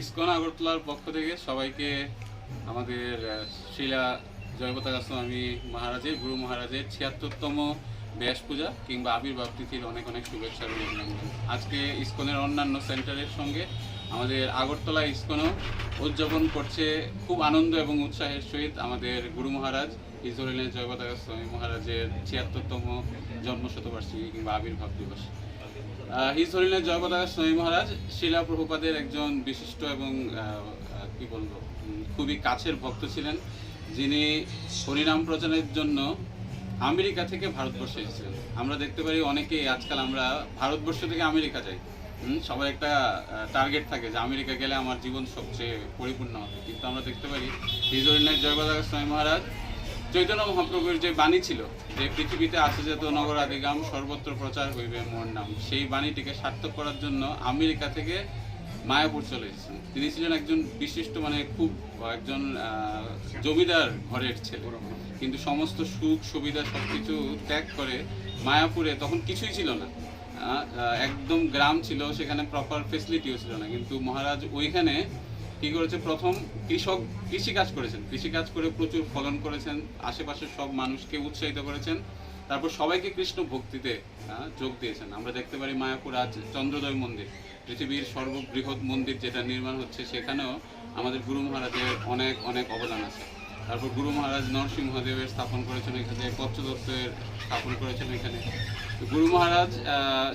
ISKCON আগরতলার পক্ষ থেকে সবাইকে আমাদের শিলা জয়পতাকা স্বামী মহারাজের, গুরু মহারাজের ছিয়াত্তরতম ব্যাস পূজা কিংবা আবির্ভাব তিথির অনেক অনেক শুভেচ্ছা অভিনন্দন। আজকে ইসকনের অন্যান্য সেন্টারের সঙ্গে আমাদের আগরতলা ইসকনও উদযাপন করছে খুব আনন্দ এবং উৎসাহের সহিত আমাদের গুরু মহারাজ ইজরিলের জয়পতাকা স্বামী মহারাজের ছিয়াত্তরতম জন্মশতবার্ষিকী কিংবা আবির্ভাব দিবস। হিজ হরিণের জয়পতাকা স্বামী মহারাজ শিলা প্রভুপাদের একজন বিশিষ্ট এবং কি বলব খুবই কাছের ভক্ত ছিলেন। যিনি হরিনাম প্রচারের জন্য আমেরিকা থেকে ভারতবর্ষে এসেছিলেন। আমরা দেখতে পারি অনেকেই আজকাল আমরা ভারতবর্ষ থেকে আমেরিকা যাই। সবার একটা টার্গেট থাকে যে আমেরিকা গেলে আমার জীবন সবচেয়ে পরিপূর্ণ হবে। কিন্তু আমরা দেখতে পারি হিজ হরিণের জয়পতাকা স্বামী মহারাজ চৈতন্য মহাপ্রভুর যে বাণী ছিল যে পৃথিবীতে আসে যেত নগরাদিগাম সর্বত্র প্রচার হইবে মোর নাম, সেই বাণীটিকে সার্থক করার জন্য আমেরিকা থেকে মায়াপুর চলে এসেছেন। তিনি ছিলেন একজন বিশিষ্ট মানে খুব একজন জমিদার ঘরের ছেলে। কিন্তু সমস্ত সুখ, সুবিধা সব কিছু ত্যাগ করে মায়াপুরে তখন কিছুই ছিল না। একদম গ্রাম ছিল, সেখানে প্রপার ফেসিলিটিও ছিল না। কিন্তু মহারাজ ওইখানে কি করেছে প্রথম কৃষক কৃষিকাজ করেছেন। কৃষিকাজ করে প্রচুর ফলন করেছেন, আশেপাশের সব মানুষকে উৎসাহিত করেছেন, তারপর সবাইকে কৃষ্ণ ভক্তিতে যোগ দিয়েছেন। আমরা দেখতে পারি মায়াপুর আজ চন্দ্রদয় মন্দির, পৃথিবীর সর্ববৃহৎ মন্দির যেটা নির্মাণ হচ্ছে, সেখানেও আমাদের গুরু মহারাজের অনেক অনেক অবদান আছে। তারপর গুরু মহারাজ নরসিংহদেবের স্থাপন করেছেন এখানে পঞ্চদত্তের স্থাপন করেছেন এখানে। গুরু মহারাজ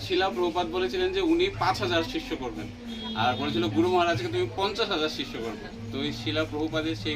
শিলা প্রপাত বলেছিলেন যে উনি পাঁচ হাজার শিষ্য করবেন। আর বলেছিল গুরু মহারাজকে তুমি পঞ্চাশ হাজার শিষ্য করবে। তো এই শিলা প্রভুপাদের সেই